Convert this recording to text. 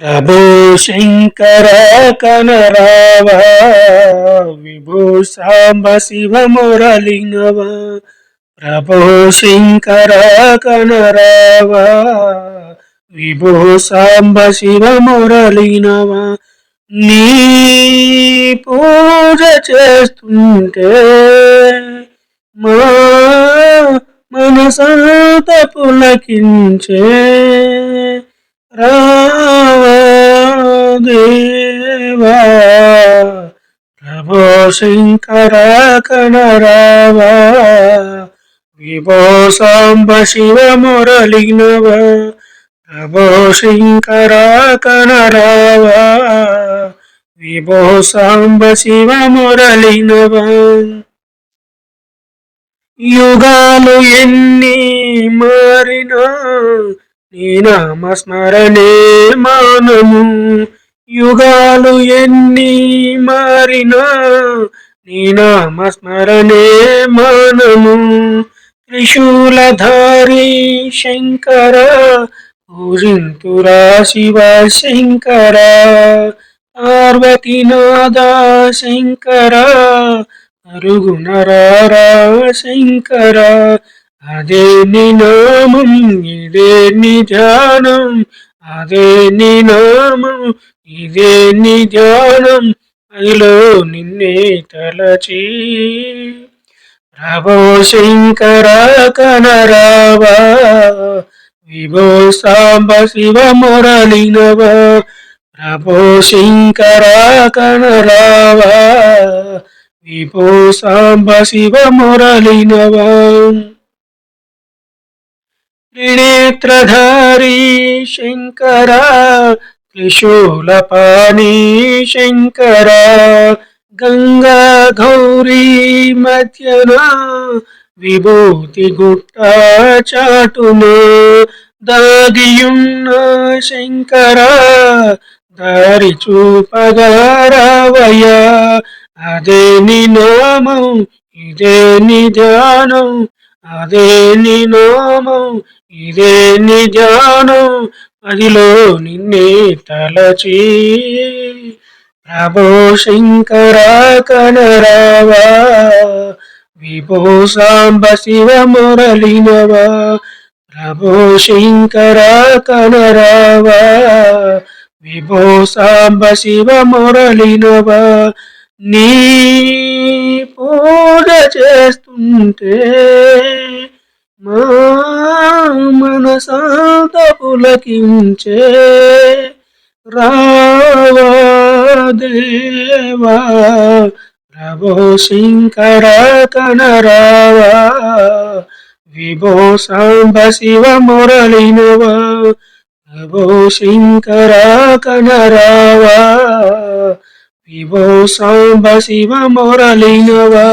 ప్రభో శంకర కనరావ విభో సాంబ శివ మురళింగవ ప్రభో శంకర కనరావ విభో సాంబ శివ మురళినవ నీ పూజ చేస్తుంటే మా మనసంత పులకించే రావదేవా ప్రభో శంకర కనరావా విభో సాంబ శివ మురళినవ ప్రభో శంకర కనరావా విభో సాంబ శివ మురళినవ యుగాలు ఎన్ని మారినా నీనామస్మరణే మానము. యుగాలు ఎన్ని మారినా నీనామస్మరణే మానము. త్రిశూలధారి శంకర పూజింతురా శివ శంకర పార్వతీనాథ శంకర అరుగునరారా శంకర అదే నీ నామం ఇదే నీ ధ్యానం. అదే నీ నామం ఇదే నీ ధ్యానం. అదిలో నిన్నే తలచి ప్రభో శంకర కనరావా విభో సాంబ శివ మురళినవ ప్రభో శంకర కనరావా విభో సాంబ శివ మురళినవా. త్రినేత్రధారీ శంకర త్రిశూలపాణీ శంకర గంగా గౌరీ మధ్యన విభూతి గుట్ట చాటున దాగియున్న శంకర దారి చూపగారావయ అదే నీ నామం ఇదే నీ ధ్యానం అదే నీ నామం ఇదే నీ ధ్యానం అదిలో నిన్నే తలచి. ప్రభో శంకర కనరావా విభో సాంబ శివ మురళినవా ప్రభో శంకర కనరావా విభో సాంబ శివ మురళినవా నీ పో బాధ చేస్తుంటే మా మనసాత పులకించే రావదేవా ప్రభో శంకర కనరావా విభో సాంబ శివ మురళినవా ప్రభో శంకర కనరావా విభో సాంబ శివ మురళినవా.